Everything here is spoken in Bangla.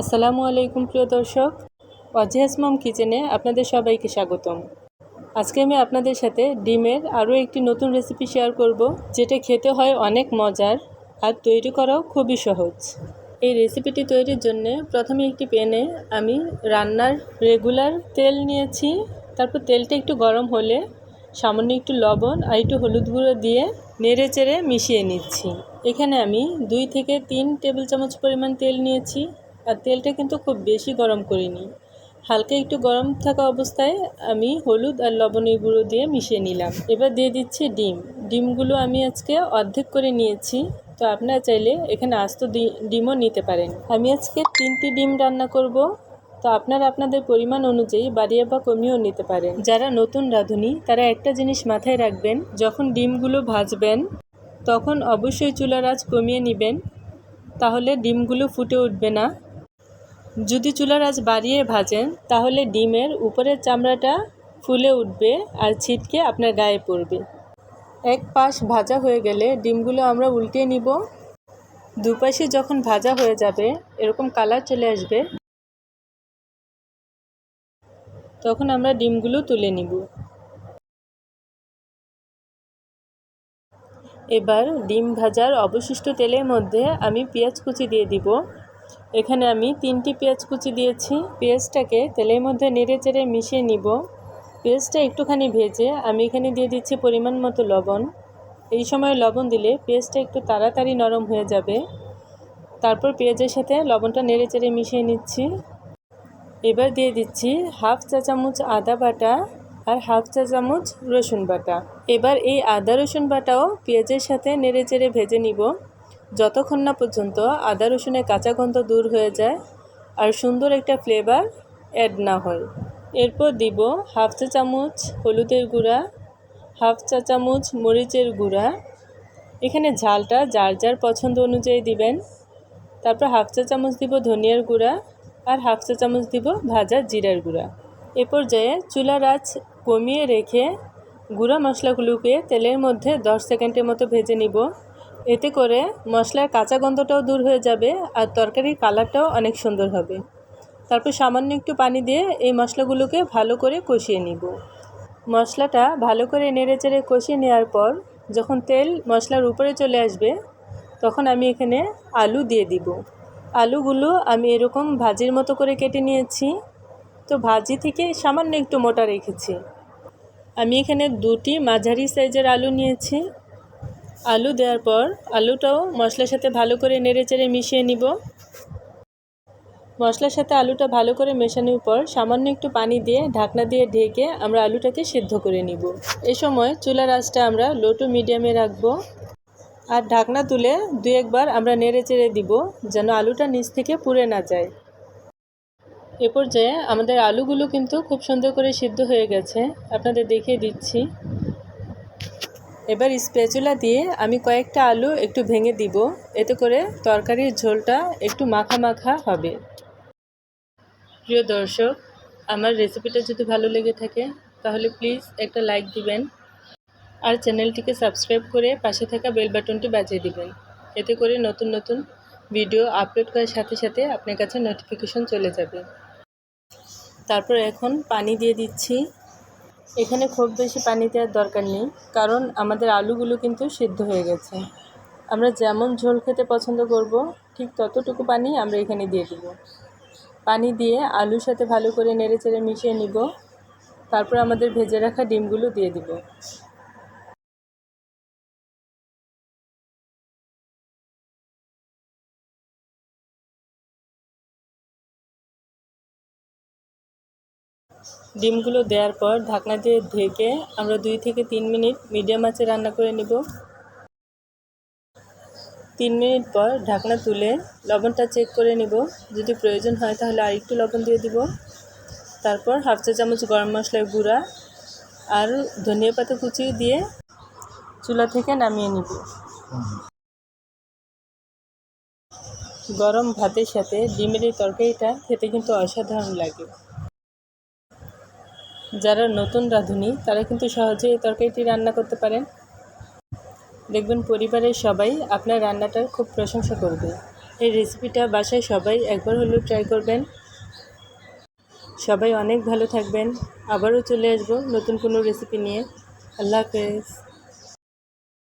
আসসালামু আলাইকুম প্রিয় দর্শক, অজিহাস মম কিচেনে আপনাদের সবাইকে স্বাগতম। আজকে আমি আপনাদের সাথে ডিমের আরও একটি নতুন রেসিপি শেয়ার করব, যেটা খেতে হয় অনেক মজার আর তৈরি করাও খুবই সহজ। এই রেসিপিটি তৈরির জন্য প্রথমে একটি প্যানে আমি রান্নার রেগুলার তেল নিয়েছি, তারপর তেলটা একটু গরম হলে সামান্য একটু লবণ আর একটু হলুদ গুঁড়ো দিয়ে নেড়ে চেড়ে মিশিয়ে নিচ্ছি। এখানে আমি দুই থেকে তিন টেবিল চামচ পরিমাণ তেল নিয়েছি। আর তেলটা কিন্তু খুব বেশি গরম করিনি। হালকা একটু গরম থাকা অবস্থায় আমি হলুদ আর লবণের গুঁড়ো দিয়ে মিশিয়ে নিলাম। এবার দিয়ে দিচ্ছি ডিম। ডিমগুলো আমি আজকে অর্ধেক করে নিয়েছি। তো আপনারা চাইলে এখানে আস্ত ডিমও নিতে পারেন। আমি আজকে তিনটি ডিম রান্না করব। তো আপনারা আপনাদের পরিমাণ অনুযায়ী বাড়িয়ে বা কমিয়েও নিতে পারেন। যারা নতুন রাঁধুনি, তারা একটা জিনিস মাথায় রাখবেন, যখন ডিমগুলো ভাজবেন, তখন অবশ্যই চুলার আঁচ কমিয়ে নেবেন। তাহলে ডিমগুলো ফুটে উঠবে না। যদি চুলার আঁচ বাড়িয়ে ভাজেন, তাহলে ডিমের উপরের চামড়াটা ফুলে উঠবে আর ছিটকে আপনার গায়ে পড়বে। এক পাশ ভাজা হয়ে গেলে ডিমগুলো আমরা উল্টিয়ে নিব। দুপাশে যখন ভাজা হয়ে যাবে, এরকম কালার চলে আসবে। তখন আমরা ডিমগুলো তুলে নিব। এবার ডিম ভাজার অবশিষ্ট তেলের মধ্যে আমি পেঁয়াজ কুচি দিয়ে দিব। এখানে আমি তিনটি পেঁয়াজ কুচি দিয়েছি। পেঁয়াজটাকে তেলের মধ্যে নেড়ে চেড়ে মিশিয়ে নিব। পেঁয়াজটা একটুখানি ভেজে আমি এখানে দিয়ে দিচ্ছি পরিমাণ মতো লবণ। এই সময় লবণ দিলে পেঁয়াজটা একটু তাড়াতাড়ি নরম হয়ে যাবে। তারপর পেঁয়াজের সাথে লবণটা নেড়ে চেড়ে মিশিয়ে নিচ্ছি। এবার দিয়ে দিচ্ছি হাফ চা চামচ আদা বাটা আর হাফ চা চামচ রসুন বাটা। এবার এই আদা রসুন বাটাও পেঁয়াজের সাথে নেড়ে চেড়ে ভেজে নিব। যতক্ষণ না পর্যন্ত আদা রসুনের কাঁচা গন্ধ দূর হয়ে যায় আর সুন্দর একটা ফ্লেভার অ্যাড না হয়। এরপর দিব হাফ চা চামচ হলুদের গুঁড়া হাফ চা চামচ মরিচের গুঁড়া। এখানে ঝালটা যার যার পছন্দ অনুযায়ী দিবেন। তারপর হাফ চা চামচ দিব ধনিয়ার গুঁড়া আর হাফ চা চামচ দিব ভাজা জিরার গুঁড়া। এ পর্যায়ে চুলার আঁচ কমিয়ে রেখে গুঁড়া মশলাগুলোকে তেলের মধ্যে দশ সেকেন্ডের মতো ভেজে নিব। এতে করে মশলার কাঁচা গন্ধটাও দূর হয়ে যাবে আর তরকারির কালারটাও অনেক সুন্দর হবে। তারপর সামান্য একটু পানি দিয়ে এই মশলাগুলোকে ভালো করে কষিয়ে নিব। মশলাটা ভালো করে নেড়ে চেড়ে কষিয়ে নেওয়ার পর যখন তেল মশলার উপরে চলে আসবে, তখন আমি এখানে আলু দিয়ে দিব। আলুগুলো আমি এরকম ভাজির মতো করে কেটে নিয়েছি। তো ভাজি থেকে সামান্য একটু মোটা রেখেছি। আমি এখানে দুটি মাঝারি সাইজের আলু নিয়েছি। আলু দেওয়ার পর আলুটাও মশলার সাথে ভালো করে নেড়ে চেড়ে মিশিয়ে নিব। মশলার সাথে আলুটা ভালো করে মেশানোর পর সামান্য একটু পানি দিয়ে ঢাকনা দিয়ে ঢেকে আমরা আলুটাকে সিদ্ধ করে নিব। এ সময় চুলার আঁচটা আমরা লো টু মিডিয়ামে রাখব। আর ঢাকনা তুলে দু একবার আমরা নেড়ে চেড়ে দিব যেন আলুটা নিচ থেকে পুড়ে না যায়। এ পর্যায়ে আমাদের আলুগুলো কিন্তু খুব সুন্দর করে সিদ্ধ হয়ে গেছে। আপনাদের দেখিয়ে দিচ্ছি। এবার স্পেচুলা দিয়ে আমি কয়েকটা আলু একটু ভেঙে দিব। এতে করে তরকারির ঝোলটা একটু মাখা মাখা হবে। প্রিয় দর্শক, আমার রেসিপিটা যদি ভালো লেগে থাকে, তাহলে প্লিজ একটা লাইক দিবেন আর চ্যানেলটিকে সাবস্ক্রাইব করে পাশে থাকা বেল বাটনটি বাজিয়ে দিবেন। এতে করে নতুন নতুন ভিডিও আপলোড করার সাথে সাথে আপনার কাছে নোটিফিকেশন চলে যাবে। তারপর এখন পানি দিয়ে দিচ্ছি। এখানে খুব বেশি পানি দেওয়ার দরকার নেই, কারণ আমাদের আলুগুলো কিন্তু সিদ্ধ হয়ে গেছে। আমরা যেমন ঝোল খেতে পছন্দ করব, ঠিক ততটুকু পানি আমরা এখানে দিয়ে দেব। পানি দিয়ে আলুর সাথে ভালো করে নেড়ে চেড়ে মিশিয়ে নিব। তারপর আমাদের ভেজে রাখা ডিমগুলো দিয়ে দিব। ডিমগুলো দেওয়ার পর ঢাকনা দিয়ে ঢেকে আমরা দুই থেকে তিন মিনিট মিডিয়াম আঁচে রান্না করে নেব। তিন মিনিট পর ঢাকনা তুলে লবণটা চেক করে নিব। যদি প্রয়োজন হয় তাহলে আর একটু লবণ দিয়ে দিব। তারপর হাফ চা চামচ গরম মশলার গুঁড়া আর ধনিয়া পাতা কুচি দিয়ে চুলা থেকে নামিয়ে নিব। গরম ভাতের সাথে ডিমের এই তরকারিটা খেতে কিন্তু অসাধারণ লাগে। যারা নতুন রাঁধুনি, তারা কিন্তু সহজে এই তরকারিটি রান্না করতে পারেন। দেখবেন পরিবারের সবাই আপনার রান্নাটার খুব প্রশংসা করবে। এই রেসিপিটা বাসায় সবাই একবার হলেও ট্রাই করবেন। সবাই অনেক ভালো থাকবেন। আবারও চলে আসব নতুন কোনো রেসিপি নিয়ে। আল্লাহ হাফেজ।